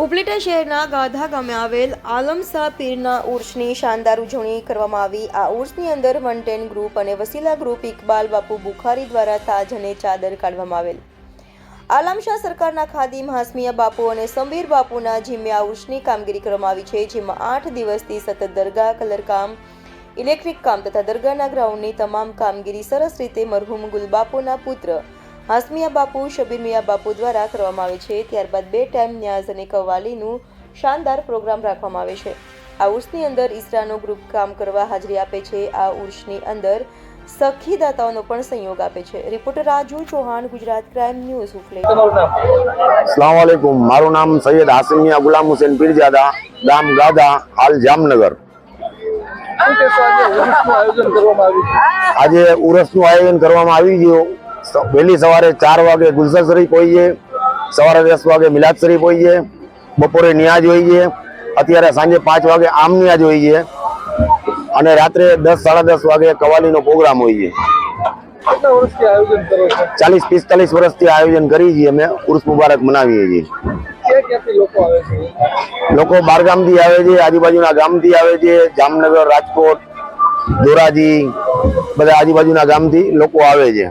ઉપલેટા શહેરના ગાધા ગામે આવેલ આલમશાહ પીરના ઉર્સની શાનદાર ઉજવણી કરવામાં આવી. આ ઉર્સની અંદર વન ટેન ગ્રુપ અને વસીલા ગ્રુપ ઇકબાલ બાપુ બુખારી દ્વારા તાજ અને ચાદર કાઢવામાં આવેલ. આલમશાહ સરકારના ખાદિમ હાસમિયા બાપુ અને સમીર બાપુના જીમે આ ઉર્સની કામગીરી કરવામાં આવી છે, જેમાં આઠ દિવસથી સતત દરગાહ, કલરકામ, ઇલેક્ટ્રિક કામ તથા દરગાહના ગ્રાઉન્ડની તમામ કામગીરી સરસ રીતે મરહુમ ગુલબાપુના પુત્ર હાસમિયા બાપુ શબીર મિયા બાપુ દ્વારા કરવામાં આવે છે. ત્યારબાદ બે ટાઈમ ન્યાઝ અને કવાલીનું શાનદાર પ્રોગ્રામ રાખવામાં આવે છે. આ ઉર્સની અંદર ઈસરાનો ગ્રુપ કામ કરવા હાજરી આપે છે. આ ઉર્સની અંદર સખી દાતાઓનો પણ સંયોગ આપે છે. Reporter Raju Chauhan Gujarat crime news ઉફલે અસલામ વાલેકુમ. મારું નામ સૈયદ હાસિમિયા ગુલામ હુસેન પીરજાદા ગામ ગાદા હાલ જામનગર. આજે ઉર્સનું આયોજન કરવામાં આવ્યું છે? આજે ઉરસનું આયોજન કરવામાં આવી ગયું. વહેલી સવારે ચાર વાગે ગુલશન શરીફ હોઈએ સવારે દસ વાગે મિલાદ શરીફ હોઈએ બપોરે નિયાજ હોઈએ અત્યારે સાંજે પાંચ વાગે આમ નિયાજ હોઈએ અને રાત્રે દસ સાડા દસ વાગે કવાલીનો પ્રોગ્રામ હોઈએ. કરો ચાલીસ પિસ્તાલીસ વર્ષથી આયોજન કરીએ છીએ અમે ઉર્સ મુબારક મનાવીએ છીએ. લોકો બારગામથી આવે છે આજુબાજુના ગામથી આવે છે જામનગર રાજકોટ ધોરાજી બધા આજુબાજુના ગામથી લોકો આવે છે.